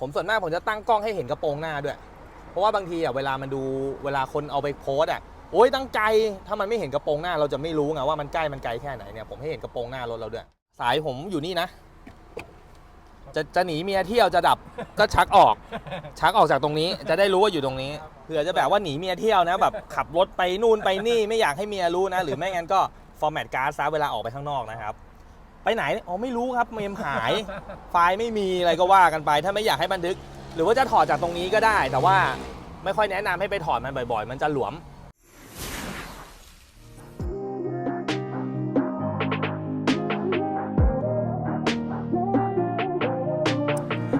ผมส่วนมากผมจะตั้งกล้องให้เห็นกระโปรงหน้าด้วย เพราะว่าบางทีอะเวลามันดูเวลาคนเอาไปโพสอะโอ้ยตั้งใจถ้ามันไม่เห็นกระโปรงหน้าเราจะไม่รู้ไงว่ามันใกล้มันไกลแค่ไหนเนี่ยผมให้เห็นกระโปรงหน้ารถเราด้วย สายผมอยู่นี่นะ จะจะหนีเมียเที่ยวจะดับก็ชักออก ชักออกจากตรงนี้ จะได้รู้ว่าอยู่ตรงนี้เผื่อจะแบบว่าหนีเมียเที่ยวนะแบบขับรถไปนู่นไปนี่ไม่อยากให้เมียรู้นะ หรือไม่งั้นก็ฟอร์แมตการ์ดซะเวลาออกไปข้างนอกนะครับ ไปไหนอ๋อไม่รู้ครับเมมหาย ไฟล์ไม่มีอะไรก็ว่ากันไป ถ้าไม่อยากให้บันทึก หรือว่าจะถอดจากตรงนี้ก็ได้ แต่ว่าไม่ค่อยแนะนำให้ไปถอดมันบ่อย ๆ มันจะหลวม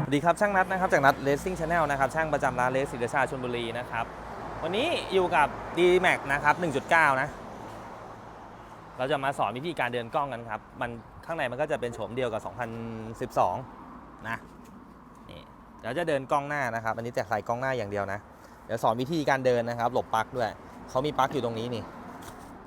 สวัสดีครับช่างนัดนะครับจากนัด Racing Channel นะครับช่างประจำร้านเลสศิลชาชลบุรีนะครับวันนี้อยู่กับ d m a x นะครับ 1.9 นะ เราจะมาสอนวิธีการเดินกล้องกันครับ มันข้างในมันก็จะเป็นโฉมเดียวกับ 2012 นะ นี่เดี๋ยวจะเดินกล้องหน้านะครับ อันนี้แต่ใส่กล้องหน้าอย่างเดียวนะ เดี๋ยวสอนวิธีการเดินนะครับ หลบปลั๊กด้วย เขามีปลั๊กอยู่ตรงนี้นี่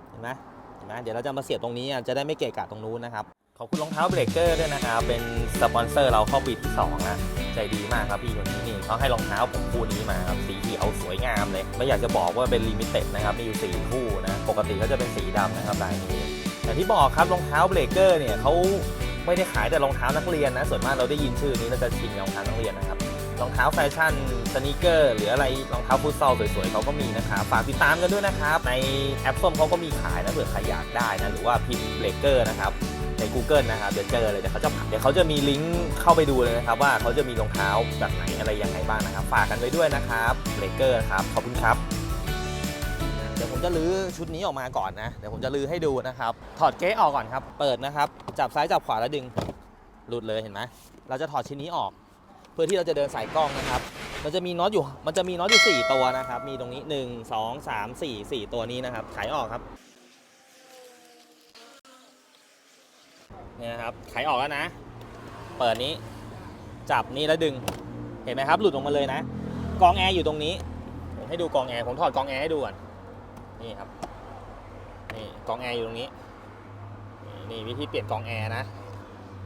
เห็นไหมเห็นไหมเดี๋ยวเราจะมาเสียบตรงนี้อะจะได้ไม่เกะกะตรงนู้นนะครับ ขอบคุณรองเท้าเบรกเกอร์ด้วยนะครับ เป็นสปอนเซอร์เราเข้าปีที่2นะ ใจดีมากครับพี่คนนี้นี่เขาให้รองเท้าผมคู่นี้มาครับสีเขียวสวยงามเลย ไม่อยากจะบอกว่าเป็นลิมิเต็ดนะครับมีอยู่4คู่นะปกติเขาจะเป็นสีดำนะครับลายนี้อย่างที่บอกครับรองเท้าเบรกเกอร์เนี่ยเขาไม่ได้ขายแต่รองเท้านักเรียนนะส่วนมากเราได้ยินชื่อนี้เราจะชินรองเท้านักเรียนนะครับรองเท้าแฟชั่นสนีเกอร์หรืออะไรรองเท้าฟุตซอลสวยๆเขาก็มีนะครับฝากติดตามกันด้วยนะครับในแอปส้มเขาก็มีขายนะเผื่อใครอยากได้นะหรือว่าพิมพ์เบรกเกอร์นะครับ ใน Google นะครับเดี๋ยวเจอเลยเดี๋ยวเขาจะเดี๋ยวเขาจะมีลิงก์เข้าไปดูเลยนะครับว่าเขาจะมีรองเท้าแบบไหนอะไรยังไงบ้างนะครับ ฝากกันไว้ด้วยนะครับเบรกเกอร์ครับขอบคุณครับเดี๋ยวผมจะลื้อชุดนี้ออกมาก่อนนะเดี๋ยวผมจะลื้อให้ดูนะครับ ถอดเก๊ะออกก่อนครับ เปิดนะครับ จับซ้ายจับขวาแล้วดึงหลุดเลยเห็นไหมเราจะถอดชิ้นนี้ออก เพื่อที่เราจะเดินสายกล้องนะครับมันจะมีน็อตอยู่มันจะมีน็อตอยู่ 4 ตัวนะครับ มีตรงนี้ 1 2 3 4 4 ตัวนี้นะครับไขออกครับ เนี่ยครับไขออกแล้วนะ เปิดนี้ จับนี่แล้วดึง เห็นไหมครับ หลุดออกมาเลยนะ กองแอร์อยู่ตรงนี้ ผมให้ดูกองแอร์ ผมถอดกองแอร์ให้ดูก่อน นี่ครับ นี่กองแอร์อยู่ตรงนี้ นี่นี่วิธีเปลี่ยนกองแอร์นะ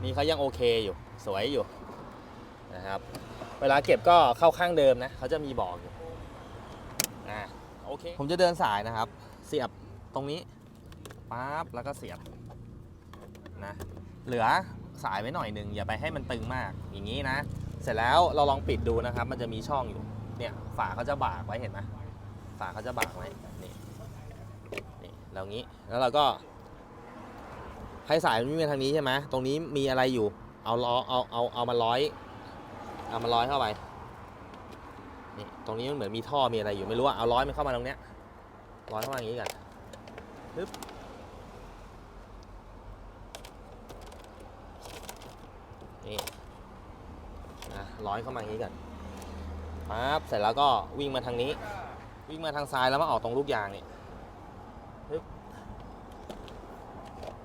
นี่เขายังโอเคอยู่ สวยอยู่ นะครับ เวลาเก็บก็เข้าข้างเดิมนะ เขาจะมีบอกอยู่ อ่า โอเค ผมจะเดินสายนะครับ เสียบตรงนี้ปั๊บแล้วก็เสียบนะ เหลือสายไว้หน่อยหนึ่งอย่าไปให้มันตึงมากอย่างนี้นะ เสร็จแล้วเราลองปิดดูนะครับ มันจะมีช่องอยู่เนี่ยฝาเขาจะบากไว้เห็นไหมฝาเขาจะบากไว้นี่นี่แล้วงี้แล้วเราก็ ให้สายมันวิ่งไปทางนี้ใช่ไหมตรงนี้มีอะไรอยู่ เอาล้อเอาเอาเอามาร้อย เอามาร้อยเข้าไปนี่ตรงนี้มันเหมือนมีท่อมีอะไรอยู่ไม่รู้ว่าเอาร้อยมันเข้ามาตรงเนี้ยร้อยเข้ามาอย่างนี้กันปึ๊บ นี่นะ ร้อยเข้ามาอย่างนี้กันปั๊บเสร็จแล้วก็วิ่งมาทางนี้ วิ่งมาทางซ้ายแล้วมาออกตรงลูกยางนี่ปึ๊บ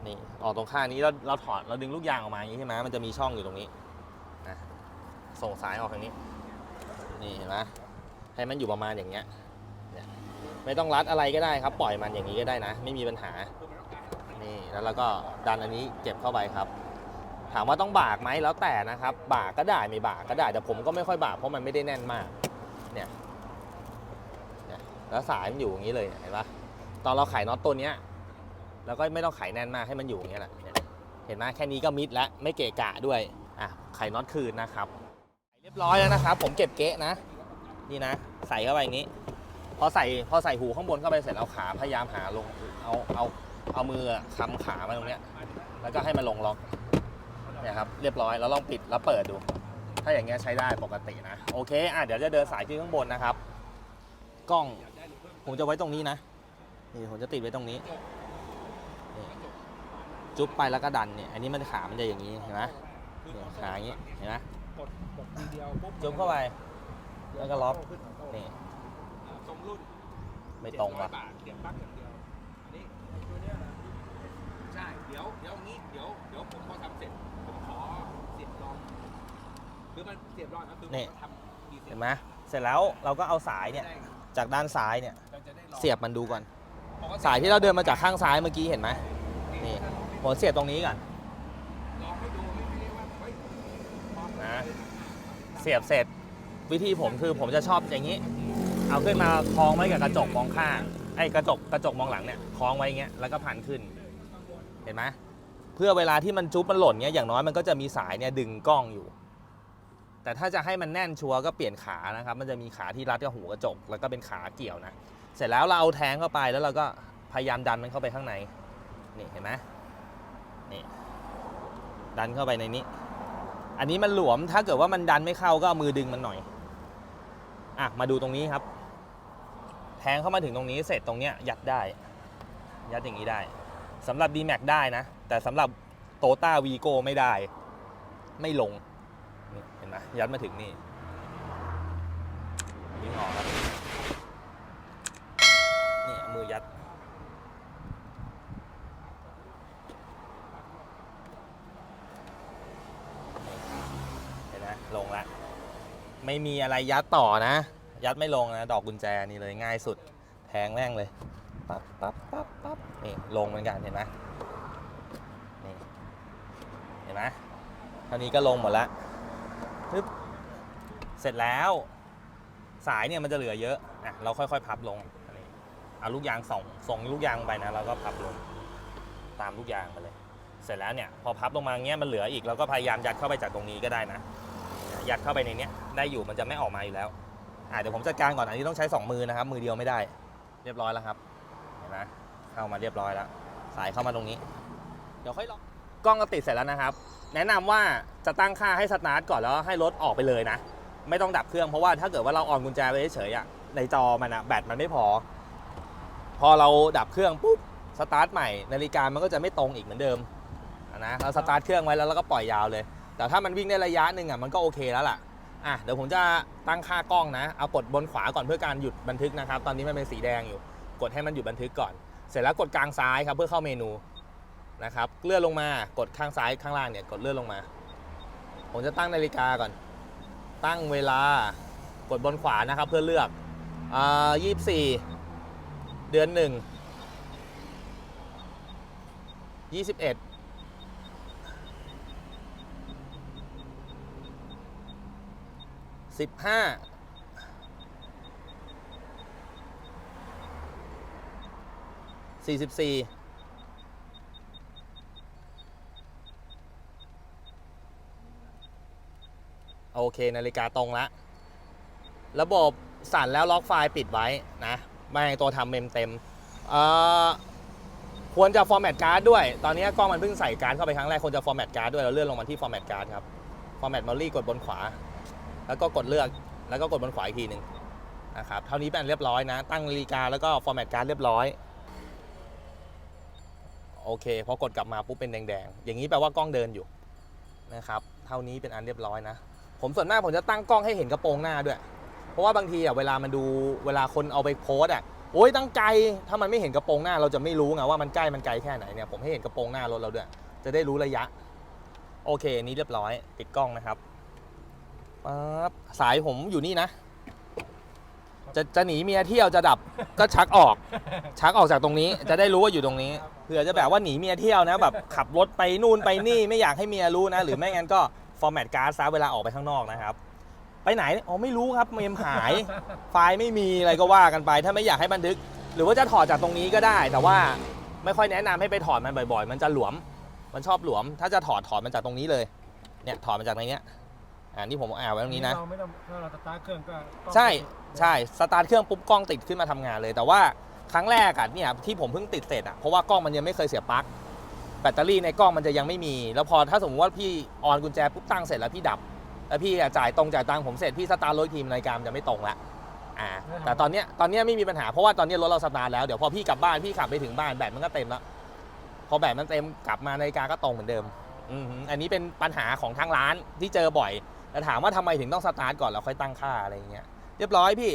นี่ออกตรงข้างนี้แล้วเราถอดเราดึงลูกยางออกมาอย่างนี้ใช่ไหมมันจะมีช่องอยู่ตรงนี้นะส่งสายออกทางนี้ นี่เห็นไหมให้มันอยู่ประมาณอย่างเงี้ยเนี่ยไม่ต้องรัดอะไรก็ได้ครับ ปล่อยมันอย่างนี้ก็ได้นะ ไม่มีปัญหา นี่แล้วเราก็ดันอันนี้เก็บเข้าไปครับ ถามว่าต้องบากไหมแล้วแต่นะครับ บากก็ได้ไม่บากก็ได้ แต่ผมก็ไม่ค่อยบากเพราะมันไม่ได้แน่นมากเนี่ยแล้วสายมันอยู่อย่างนี้เลยเห็นปะตอนเราไขน็อตตัวเนี้ยเราก็ไม่ต้องไขแน่นมากให้มันอยู่อย่างเงี้ยแหละเห็นไหมแค่นี้ก็มิดแล้วไม่เกะกะด้วยอะไขน็อตคืนนะครับเรียบร้อยแล้วนะครับ ผมเก็บเก๊ะนะ นี่นะ ใส่เข้าไปอย่างนี้ พอใส่พอใส่หูข้างบนเข้าไปเสร็จเอาขาพยายามหาลงเอาเอาเอามือค้ำขามาตรงเนี้ยแล้วก็ให้มันลงล็อก เนี่ยครับเรียบร้อยแล้วลองปิดแล้วเปิดดู ถ้าอย่างเงี้ยใช้ได้ปกตินะโอเคอะเดี๋ยวจะเดินสายขึ้นข้างบนนะครับ กล้องผมจะไว้ตรงนี้นะนี่ผมจะติดไว้ตรงนี้นี่จุ๊บไปแล้วก็ดันเนี่ยอันนี้มันขา มันจะอย่างนี้เห็นไหมเนี่ยขาอย่างนี้เห็นไหมกดกดทีเดียวปุ๊บจุ๊บเข้าไป แล้วก็ล็อกขึ้นตรงนี่อ่าทรงรุ่นไม่ตรง700ว่ะ ใช่ เดี๋ยวเดี๋ยวงี้เดี๋ยวเดี๋ยวผมพอทำเสร็จ ผมขอเสียบรองคือมันเสียบรองก็คือนี่ผมทำกี่เสีเห็ยบนไหมเสร็จแล้วเราก็เอาสายเนี่ยได้จากด้านซ้ายเนี่ยเราจะได้ลองเสียบมันดูก่อน ปกติสายที่เราเดินมาจากข้างซ้ายเมื่อกี้เห็นไหมนี่ผมเสียบตรงนี้ก่อน ลองให้ดูไม่ไม่ได้ว่าเฮ้ยพอนะ เสียบเสร็จวิธีผมคือผมจะชอบอย่างนี้ เอาขึ้นมาคล้องไว้กับกระจกมองข้างไอ้กระจกกระจกมองหลังเนี่ยคล้องไว้อย่างเงี้ยแล้วก็พันขึ้น เห็นไหมเพื่อเวลาที่มันจุ๊บมันหล่นเงี้ยอย่างน้อยมันก็จะมีสายเนี่ยดึงกล้องอยู่ แต่ถ้าจะให้มันแน่นชัวร์ก็เปลี่ยนขานะครับ มันจะมีขาที่รัดกับหูกระจก แล้วก็เป็นขาเกี่ยวนะ เสร็จแล้วเราเอาแทงเข้าไปแล้วเราก็พยายามดันมันเข้าไปข้างใน นี่เห็นไหมนี่ดันเข้าไปในนี้ อันนี้มันหลวมถ้าเกิดว่ามันดันไม่เข้าก็เอามือดึงมันหน่อยอะมาดูตรงนี้ครับ แทงเข้ามาถึงตรงนี้เสร็จตรงเนี้ยยัดได้ ยัดอย่างนี้ได้ สำหรับ d m a x ได้นะ แต่สำหรับโตต้าวีโกไม่ได้ ไม่ลงนี่เห็นไหมยัดมาถึงนี่ยิงออกครับนี่มือยัด เห็นไหมลงแล้วไม่มีอะไรยัดต่อนะ ยัดไม่ลงนะ ดอกกุญแจนี่เลยง่ายสุดแทงแม่งเลย ปั๊บปั๊บปั๊บปั๊บนี่ลงเหมือนกันเห็นไหมนี่เห็นไหมเท่านี้ก็ลงหมดล้วปึ๊บเสร็จแล้ว สายเนี่ยมันจะเหลือเยอะอะเราค่อยๆ พับลงอันนี้เอาลูกยางส่งส่งลูกยางไปนะเราก็พับลงตามลูกยางไปเลย เสร็จแล้วเนี่ยพอพับลงมาเงี้ยมันเหลืออีกเราก็พยายามยัดเข้าไปจากตรงนี้ก็ได้นะยัดเข้าไปในเนี้ยได้อยู่มันจะไม่ออกมาอยู่แล้วอะเดี๋ยวผมจัดการก่อนอันนี้ต้องใช้สองมือนะครับ มือเดียวไม่ได้ เรียบร้อยแล้วครับ นไหมเข้ามาเรียบร้อยแล้ว สายเข้ามาตรงนี้ เดี๋ยวค่อยลองกล้องก็ติดเสร็จแล้วนะครับ แนะนำว่าจะตั้งค่าให้สตาร์ทก่อนแล้วให้รถออกไปเลยนะ ไม่ต้องดับเครื่องเพราะว่าถ้าเกิดว่าเราออนกุญแจไว้เฉยๆอะในจอมันอะแบตมันไม่พอ พอเราดับเครื่องปุ๊บสตาร์ทใหม่นาฬิกามันก็จะไม่ตรงอีกเหมือนเดิมนะเราสตาร์ทเครื่องไว้แล้วเราก็ปล่อยยาวเลย แต่ถ้ามันวิ่งได้ระยะหนึ่งอะมันก็โอเคแล้วล่ะอะเดี๋ยวผมจะตั้งค่ากล้องนะ เอากดบนขวาก่อนเพื่อการหยุดบันทึกนะครับ ตอนนี้มันเป็นสีแดงอยู่ กดให้มันหยุดบันทึกก่อน เสร็จแล้วกดกลางซ้ายครับเพื่อเข้าเมนูนะครับเลื่อนลงมากดข้างซ้ายข้างล่างเนี่ยกดเลื่อนลงมา ผมจะตั้งนาฬิกาก่อน ตั้งเวลากดบนขวานะครับเพื่อเลือกอ่ายี่สี่เดือนหนึ่งยี่สิบเอ็ดสิบห้า สี่สิบสี่โอเคนาฬิกาตรงละ ระบบสั่นแล้วล็อกไฟล์ปิดไว้นะ ไม่ให้ตัวทำเมมเต็มควรจะฟอร์แมตการ์ดด้วย ตอนนี้กล้องมันเพิ่งใส่การ์ดเข้าไปครั้งแรกควรจะฟอร์แมตการ์ดด้วยเราเลื่อนลงมาที่ฟอร์แมตการ์ดครับฟอร์แมตมอลลี่กดบนขวา แล้วก็กดเลือกแล้วก็กดบนขวาอีกทีหนึ่งนะครับเท่านี้เป็นเรียบร้อยนะ ตั้งนาฬิกาแล้วก็ฟอร์แมตการ์ดเรียบร้อย โอเคพอกดกลับมาปุ๊บเป็นแดงๆ อย่างนี้แปลว่ากล้องเดินอยู่นะครับ เท่านี้เป็นอันเรียบร้อยนะ ผมส่วนมากผมจะตั้งกล้องให้เห็นกระโปรงหน้าด้วย เพราะว่าบางทีอะเวลามันดูเวลาคนเอาไปโพสอะโอ้ยตั้งไกลถ้ามันไม่เห็นกระโปรงหน้าเราจะไม่รู้ไงว่ามันใกล้มันไกลแค่ไหนเนี่ยผมให้เห็นกระโปรงหน้ารถเราด้วย จะได้รู้ระยะ โอเคนี้เรียบร้อยปิดกล้องนะครับปั๊บสายผมอยู่นี่นะ จะจะหนีเมียเที่ยวจะดับก็ชักออก ชักออกจากตรงนี้ จะได้รู้ว่าอยู่ตรงนี้เผื่อจะแบบว่าหนีเมียเที่ยวนะแบบขับรถไปนู่นไปนี่ไม่อยากให้เมียรู้นะ หรือไม่งั้นก็ฟอร์แมตการ์ดซะเวลาออกไปข้างนอกนะครับไปไหนอ๋อไม่รู้ครับเมมหาย ไฟล์ไม่มีอะไรก็ว่ากันไป ถ้าไม่อยากให้บันทึก หรือว่าจะถอดจากตรงนี้ก็ได้ แต่ว่าไม่ค่อยแนะนำให้ไปถอดมันบ่อย ๆ มันจะหลวม มันชอบหลวม ถ้าจะถอดถอดมันจากตรงนี้เลยเนี่ยถอดมันจากในเนี้ย อ่านี่ผมเอาไว้ตรงนี้นะ เราไม่ต้องถ้าเราสตาร์ทเครื่องก็ต้องใช่ใช่สตาร์ทเครื่องปุ๊บกล้องติดขึ้นมาทำงานเลย แต่ว่าครั้งแรกอะเนี่ยที่ผมเพิ่งติดเสร็จอะเพราะว่ากล้องมันยังไม่เคยเสียปลั๊กแบตเตอรี่ในกล้องมันจะยังไม่มี แล้วพอถ้าสมมติว่าพี่ออนกุญแจปุ๊บตั้งเสร็จแล้วพี่ดับ แล้วพี่อะจ่ายตรงจ่ายตังค์ผมเสร็จพี่สตาร์ทรถอีกทีนาฬิกามันจะไม่ตรงละอ่าแต่ตอนเนี้ยตอนเนี้ยไม่มีปัญหาเพราะว่าตอนเนี้ยรถเราสตาร์ทแล้วเดี๋ยวพอพี่กลับบ้านพี่ขับไปถึงบ้านแบตมันก็เต็มแล้วพอแบตมันเต็มกลับมานาฬิกาก็ตรงเหมือนเดิมอือหืออันนี้เป็นปัญหาของทางร้านที่เจอบ่อย แต่ถามว่าทำไมถึงต้องสตาร์ทก่อนแล้วค่อยตั้งค่าอะไรอย่างเงี้ยเรียบร้อยพี่